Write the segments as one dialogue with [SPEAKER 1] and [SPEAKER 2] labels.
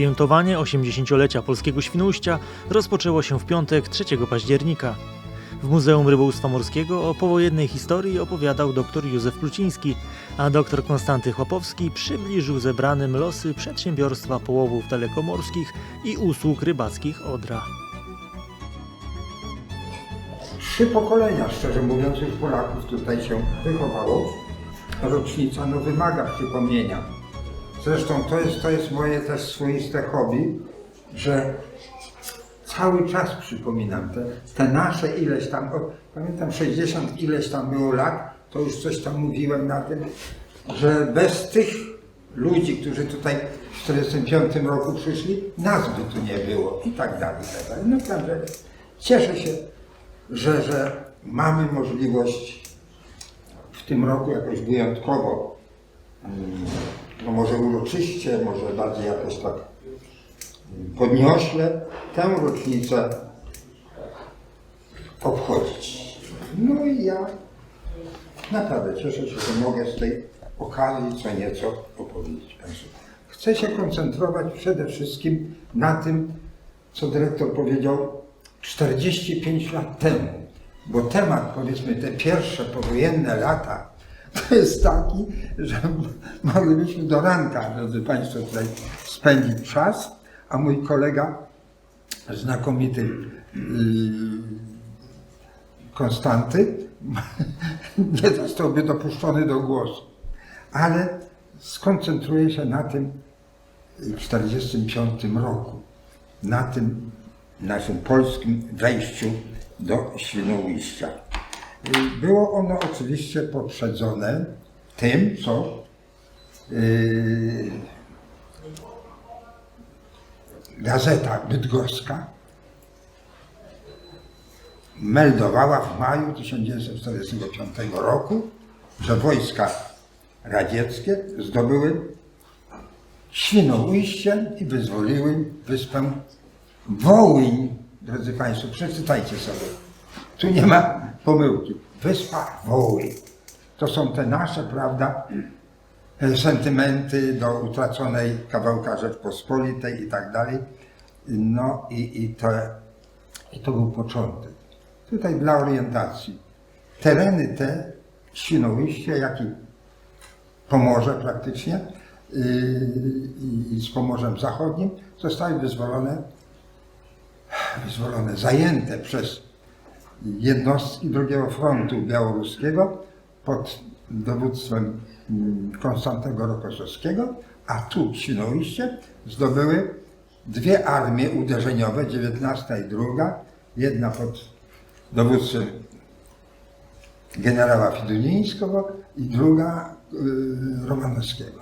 [SPEAKER 1] Świętowanie 80-lecia polskiego Świnoujścia rozpoczęło się w piątek 3 października. W Muzeum Rybołówstwa Morskiego o powojennej historii opowiadał dr Józef Pluciński, a dr Konstanty Chłopowski przybliżył zebranym losy przedsiębiorstwa połowów dalekomorskich i usług rybackich Odra.
[SPEAKER 2] Trzy pokolenia, szczerze mówiąc, już Polaków tutaj się wychowało. Rocznica no, wymaga przypomnienia. Zresztą to jest, to jest moje też swoiste hobby, że cały czas przypominam te, te nasze ileś tam, o, pamiętam 60 ileś tam było lat, to już coś tam mówiłem na tym, że bez tych ludzi, którzy tutaj w 1945 roku przyszli, nas by tu nie było i tak dalej. i tak dalej. No także cieszę się, że, że mamy możliwość w tym roku jakoś wyjątkowo, mm, no może uroczyście, może bardziej jakoś tak podniośle tę rocznicę obchodzić. No i ja naprawdę cieszę się, że mogę z tej okazji co nieco opowiedzieć Państwu. Chcę się koncentrować przede wszystkim na tym, co dyrektor powiedział 45 lat temu. Bo temat, powiedzmy, te pierwsze powojenne lata, to jest taki, że moglibyśmy do ranka, drodzy Państwo, tutaj spędzić czas, a mój kolega, znakomity yy, Konstanty, nie zostałby dopuszczony do głosu. Ale skoncentruję się na tym w 1945 roku, na tym naszym polskim wejściu do Świnoujścia. Y, Było ono oczywiście poprzedzone tym, co yy, gazeta bydgoska meldowała w maju 1945 roku, że wojska radzieckie zdobyły Świnoujście i wyzwoliły wyspę Wołyń. Drodzy Państwo, przeczytajcie sobie. Tu nie ma pomyłki. Wyspa Wołyń. To są te nasze, prawda, sentymenty do utraconej kawałka Rzeczpospolitej i tak dalej. No i, i, to, i to był początek. Tutaj dla orientacji. Tereny te, Świnoujście, jak i Pomorze praktycznie yy, i- i z Pomorzem Zachodnim zostały wyzwolone, wyzwolone, zajęte przez jednostki drugiego frontu białoruskiego pod dowództwem mm, Konstantego Rokossowskiego, a tu w Świnoujście zdobyły dwie armie uderzeniowe, 19 i druga, jedna pod dowództwem generała Fidunińskiego i druga y, Romanowskiego.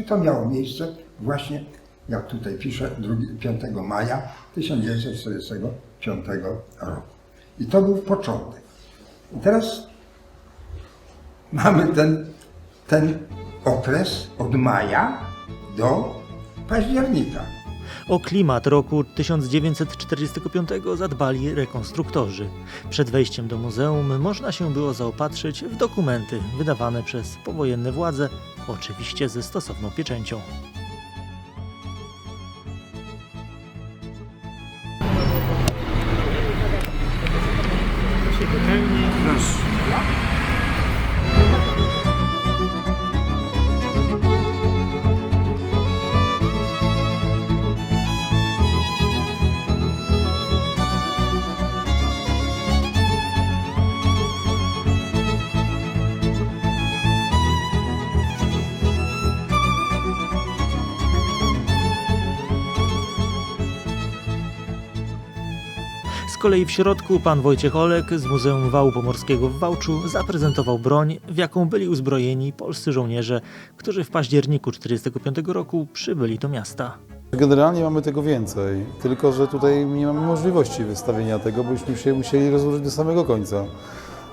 [SPEAKER 2] I to miało miejsce właśnie, jak tutaj piszę, 2 5 maja 1945 roku. I to był początek. I teraz mamy ten, ten okres od maja do października.
[SPEAKER 1] O klimat roku 1945 zadbali rekonstruktorzy. Przed wejściem do muzeum można się było zaopatrzyć w dokumenty wydawane przez powojenne władze, oczywiście ze stosowną pieczęcią. Z kolei w środku pan Wojciech Olek z Muzeum Wału Pomorskiego w Wałczu zaprezentował broń, w jaką byli uzbrojeni polscy żołnierze, którzy w październiku 1945 roku przybyli do miasta.
[SPEAKER 3] Generalnie mamy tego więcej, tylko że tutaj nie mamy możliwości wystawienia tego, bośmy się musieli rozłożyć do samego końca.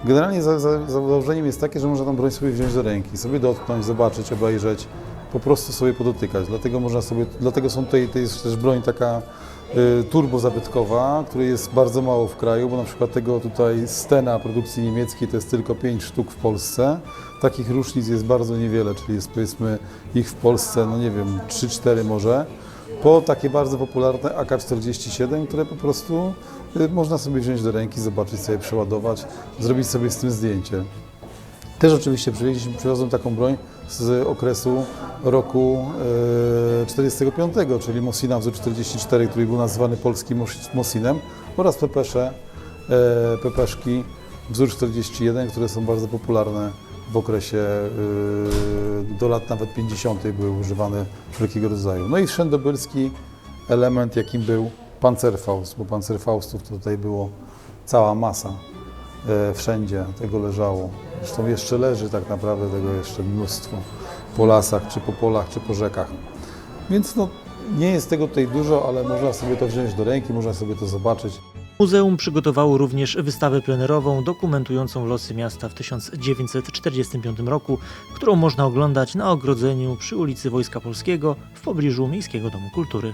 [SPEAKER 3] Generalnie za, za, założeniem jest takie, że można tą broń sobie wziąć do ręki, sobie dotknąć, zobaczyć, obejrzeć. po prostu sobie podotykać. Dlatego można sobie, dlatego są tutaj, to jest też broń taka y, turbo zabytkowa, której jest bardzo mało w kraju, bo na przykład tego tutaj stena produkcji niemieckiej to jest tylko 5 sztuk w Polsce. Takich różnic jest bardzo niewiele, czyli jest powiedzmy ich w Polsce, no nie wiem, 3-4 może. Po takie bardzo popularne AK-47, które po prostu y, można sobie wziąć do ręki, zobaczyć sobie, przeładować, zrobić sobie z tym zdjęcie. Też oczywiście przywieźliśmy, przywiozłem taką broń z okresu roku e, 45, czyli Mosina wzór 44, który był nazywany polskim Mos- Mosinem oraz pepesze, e, pepeszki wzór 41, które są bardzo popularne w okresie e, do lat nawet 50. były używane wszelkiego rodzaju. No i szendobylski element, jakim był pancerfaust, bo pancerfaustów tutaj było cała masa e, wszędzie tego leżało. Zresztą jeszcze leży tak naprawdę tego jeszcze mnóstwo po lasach, czy po polach, czy po rzekach. Więc no, nie jest tego tutaj dużo, ale można sobie to wziąć do ręki, można sobie to zobaczyć.
[SPEAKER 1] Muzeum przygotowało również wystawę plenerową dokumentującą losy miasta w 1945 roku, którą można oglądać na ogrodzeniu przy ulicy Wojska Polskiego w pobliżu Miejskiego Domu Kultury.